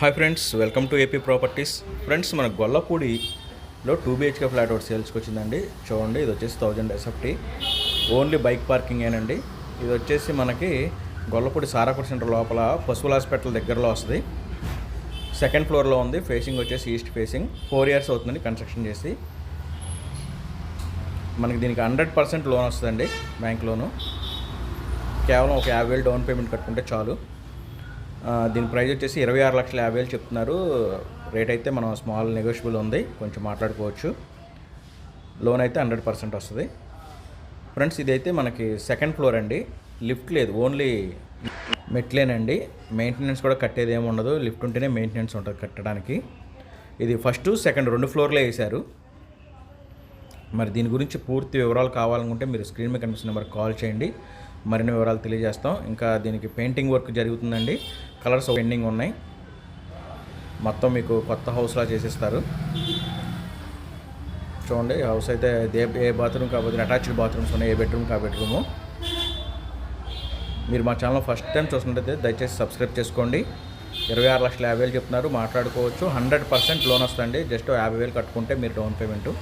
Hi friends welcome to AP properties. Friends మన గొల్లపూడిలో two BHK flat ఒకటి సేల్స్కి వచ్చిందండి. చూడండి ఇది వచ్చేసి thousand SFT only bike parking ఏనండి. ఇది వచ్చేసి మనకి గొల్లపూడి సారాపూడి సెంటర్ లోపల పశువుల హాస్పిటల్ దగ్గరలో వస్తుంది. సెకండ్ ఫ్లోర్లో ఉంది. ఫేసింగ్ వచ్చేసి ఈస్ట్ ఫేసింగ్. ఫోర్ ఇయర్స్ అవుతుందండి కన్స్ట్రక్షన్ చేసి. మనకి దీనికి హండ్రెడ్ పర్సెంట్ లోన్ వస్తుందండి బ్యాంక్ లోను. కేవలం ఒక యాభై వేలు డౌన్ పేమెంట్ కట్టుకుంటే చాలు. దీని ప్రైస్ వచ్చేసి ఇరవై ఆరు లక్షల యాభై వేలు చెప్తున్నారు. రేట్ అయితే మనం స్మాల్ నెగోషియబుల్ ఉంది. కొంచెం మాట్లాడుకోవచ్చు. లోన్ అయితే హండ్రెడ్ పర్సెంట్ వస్తుంది. ఫ్రెండ్స్ ఇదైతే మనకి సెకండ్ ఫ్లోర్ అండి. లిఫ్ట్ లేదు. ఓన్లీ మెట్లేనండి మెయింటెనెన్స్ కూడా కట్టేది ఏమి ఉండదు. లిఫ్ట్ ఉంటేనే మెయింటెనెన్స్ ఉంటుంది కట్టడానికి. ఇది ఫస్ట్ సెకండ్ రెండు ఫ్లోర్లే వేశారు. మరి దీని గురించి పూర్తి వివరాలు కావాలనుకుంటే మీరు స్క్రీన్ మీద కనిపిస్తున్న నెంబర్కి కాల్ చేయండి. మరిన్ని వివరాలు తెలియజేస్తాం. ఇంకా దీనికి పెయింటింగ్ వర్క్ జరుగుతుందండి. కలర్స్ పెండింగ్ ఉన్నాయి. మొత్తం మీకు కొత్త హౌస్లా చేసేస్తారు. చూడండి హౌస్ అయితే ఏ ఏ బాత్రూమ్ కాకపోతే అటాచ్డ్ బాత్రూమ్స్ ఉన్నాయి ఏ బెడ్రూమ్ కా బెడ్రూము మీరు మా ఛానల్ ఫస్ట్ టైం చూసినట్టయితే దయచేసి సబ్స్క్రైబ్ చేసుకోండి. ఇరవై ఆరు లక్షల యాభై వేలు చెప్తున్నారు. మాట్లాడుకోవచ్చు. హండ్రెడ్ పర్సెంట్ లోన్ వస్తుంది జస్ట్ యాభై వేలు కట్టుకుంటే మీరు డౌన్ పేమెంటు